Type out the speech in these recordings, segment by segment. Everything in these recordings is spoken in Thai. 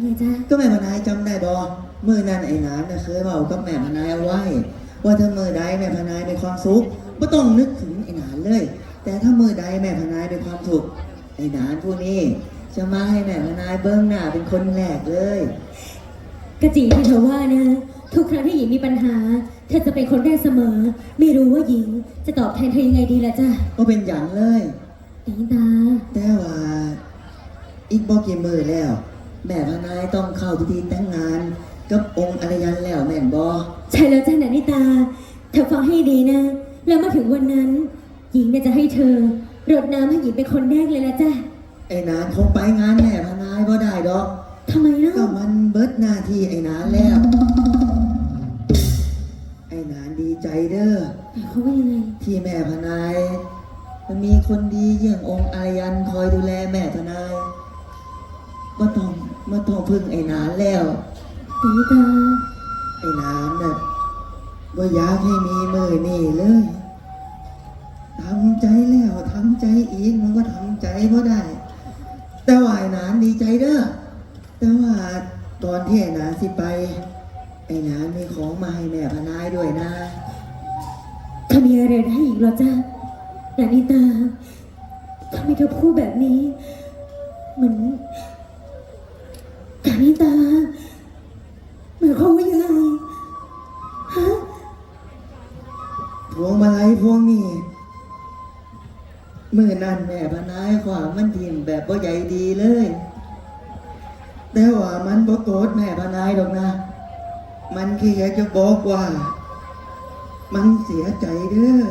ไงจ๊ะก็แม่พนายจำได้บอมือนั้นไอ้นานน่ะเคยบอกกับแม่พนายเอาไว้ ว่าถ้ามือใดแม่พนายมีความสุขไม่ต้องนึกถึงไอ้นานเลย แต่ถ้ามือใดแม่พนายมีความสุขไอ้นานผู้นี้จะมาให้แม่พนายเบิ้งหน้าเป็นคนแรกเลยกะจีที่เธอว่านะทุกครั้งที่หญิงมีปัญหา เธอจะเป็นคนได้เสมอ ไม่รู้ว่าหญิงจะตอบแทนเธอยังไงดีล่ะจ้ะก็เป็นอย่างเลยนิตาแต่ว่าอีกบอกกี่มือแล้ว แม่พนายต้องเข้าพิธีแต่งงานกับองค์อารยันแล้วแม่นบอใช่แล้วจ้ะนะนิตา เธอฟังให้ดีนะ แล้วมาถึงวันนั้น หญิงเนี่ยจะให้เธอรดน้ำให้หญิงเป็นคนแรกเลยละจ้ะไอ้นานคงไปงานแม่พนายก็ได้ดอกทำไมเล่าก็มันเบิดหน้าที่ไอ้นานแล้ว ไอ้นานดีใจเด้อหมายความว่ายังไงที่แม่พนาย มันมีคนดีอย่างองค์อารยันคอยดูแลแม่พนายมาต้อง มาต้องพึ่งไอ้นานแล้วนิตาไอ้นานน่ะว่าอยากให้มีมือนี่เลยทำใจแล้วทำใจอีกมันก็ทำใจก็ได้ แต่ว่าไอ้นานดีใจเด้อแต่ว่าตอนที่ไอ้นานสิไป ไอ้นานมีของมาให้แม่พนายด้วยนะเธอมีอะไรให้อีกเหรอจ้ะนานิตาทำไมเธอพูดแบบนี้ เหมือนนานิตาหมายความว่ายังไงฮะพวงมาลัยพวงนี้มือนั่นแม่พนายความมันทิมแบบบ่ใหญ่ดีเลย แต่ว่ามันบ่โกรธแม่พนายดอกนะ มันแค่อยากจะบอกว่า มันเสียใจเด้อ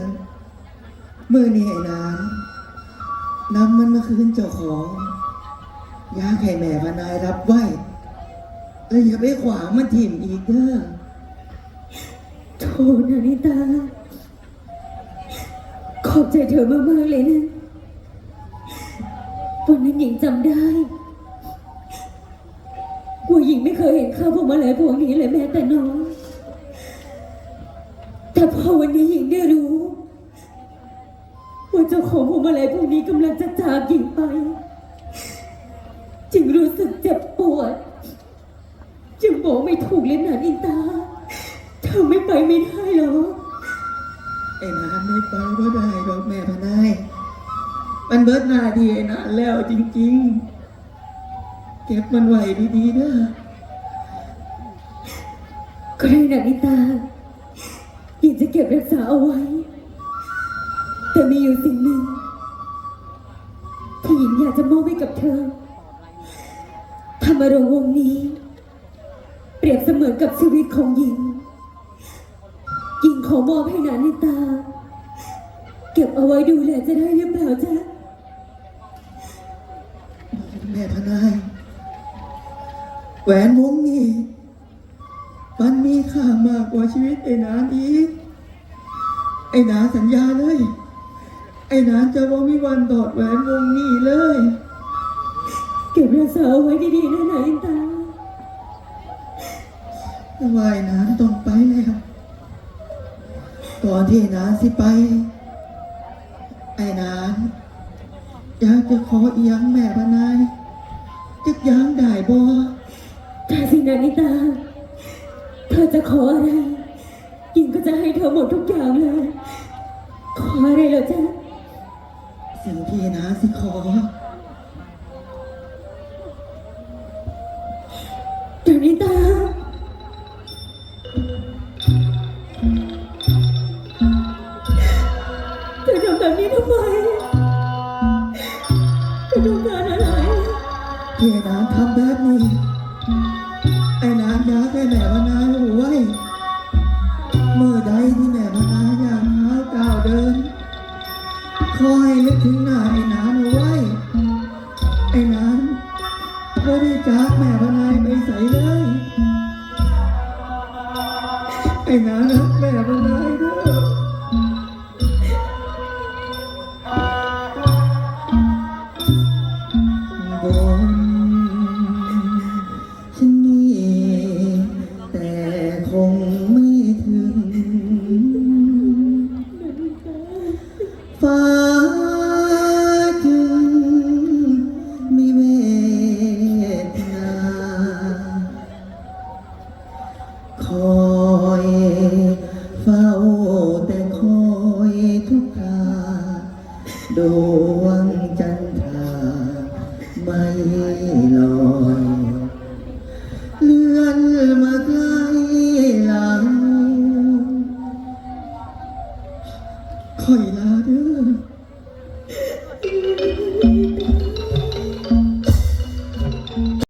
มือนี่ไอ้นานนำมันมาคืนเจ้าของอยากให้แม่พนายรับไว้ แล้วอย่าไปขวางมันทิมอีกเด้อโทนานิตา ขอบใจเธอมากๆเลยนะ วันนั้นหญิงจำได้ว่าหญิงไม่เคยเห็นข้าวพวงมาลัยพวงนี้เลยแม้แต่น้อยแต่พอวันนี้หญิงได้รู้ว่าเจ้าของพวงมาลัยพวกนี้กำลังจะจากหญิงไป จึงรู้สึกเจ็บปวด บอกไม่ถูกเลยนะอินตา เธอไม่ไปไม่ได้หรอ ไอ้นานไม่ไปก็ได้ดอกแม่พนายมันเบิดหน้าที่ไอ้นานแล้วจริง ๆ เก็บมันไว้ดีๆเด้อก็ได้นะนิตาหญิงจะเก็บรักษาเอาไว้ แต่มีอยู่สิ่งหนึ่งที่หญิงอยากจะมอบให้กับเธอธรรมรงค์วงศ์นี้ เปรียบเสมือนกับชีวิตของหญิง หญิงขอมอบให้นานิตา เก็บเอาไว้ดูแลจะได้หรือเปล่าจ๊ะแม่พนายแหวนวงนี้ มันมีค่ามากกว่าชีวิตไอ้นานอีก ไอ้นานสัญญาเลย ไอ้นานจะบ่มีวันถอดแหวนวงนี้เลย เก็บรักษาเอาไว้ดีๆนะนานิตาแต่ ว่าไอ้นานต้องไปแล้วก่อนที่ไอ้นานสิไป ไอ้นานอยากจะขออีหยังแม่พนายจักอยังได้บ่แต่สินานิตา เธอจะขออะไรหญิงก็จะให้เธอหมดทุกอย่างเลย ขออะไรเหรอจ๊ะสิ่งที่ไอ้นานสิขอนานิตา ธอทำแบบนี้ทำไมเธอต้องการอะไรที่ไอ้นานทำแบบนี้ไอ้นานยากให้แม่พนายหว้เมื่อใดที่แม่พนายอยากหาก้าวเดินขอให้นึกถึงหน้าไอ้นานเอาไว้ไอ้นานไม่ได้จากแม่พนายไปใส่เลยไอ้นานรักแม่พนายด้อบ ดวงจันทราไม่ลอยเลื่อนมาใกล้หลังคอยลาเด้อ